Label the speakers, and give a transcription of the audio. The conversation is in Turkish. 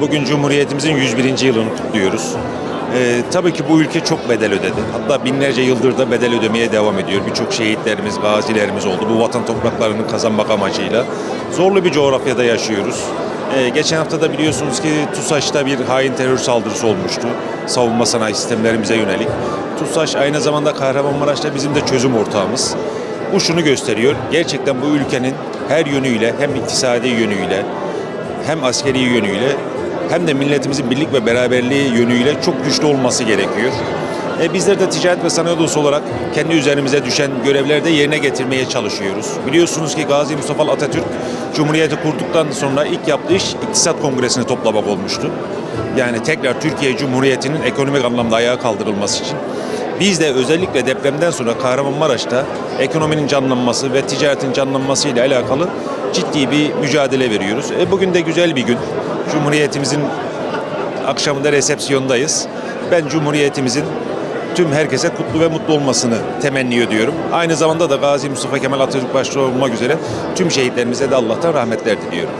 Speaker 1: Bugün Cumhuriyetimizin 101. yılını kutluyoruz. Ee, tabii ki bu ülke çok bedel ödedi. Hatta binlerce yıldır da bedel ödemeye devam ediyor. Birçok şehitlerimiz, gazilerimiz oldu. Bu vatan topraklarını kazanmak amacıyla. Zorlu bir coğrafyada yaşıyoruz. Ee, geçen hafta da biliyorsunuz ki TUSAŞ'ta bir hain terör saldırısı olmuştu. Savunma sanayi sistemlerimize yönelik. TUSAŞ aynı zamanda Kahramanmaraş'ta bizim de çözüm ortağımız. Bu şunu gösteriyor. Gerçekten bu ülkenin her yönüyle hem iktisadi yönüyle hem askeri yönüyle hem de milletimizin birlik ve beraberliği yönüyle çok güçlü olması gerekiyor. E, bizler de ticaret ve sanayi odası olarak kendi üzerimize düşen görevleri de yerine getirmeye çalışıyoruz. Biliyorsunuz ki Gazi Mustafa Atatürk Cumhuriyeti kurduktan sonra ilk yaptığı iş iktisat kongresini toplamak olmuştu. Yani tekrar Türkiye Cumhuriyeti'nin ekonomik anlamda ayağa kaldırılması için. Biz de özellikle depremden sonra Kahramanmaraş'ta ekonominin canlanması ve ticaretin canlanması ile alakalı ciddi bir mücadele veriyoruz. E, bugün de güzel bir gün. Cumhuriyetimizin akşamında resepsiyondayız. Ben Cumhuriyetimizin tüm herkese kutlu ve mutlu olmasını temenni ediyorum. Aynı zamanda da Gazi Mustafa Kemal Atatürk başta olmak üzere tüm şehitlerimize de Allah'tan rahmetler diliyorum.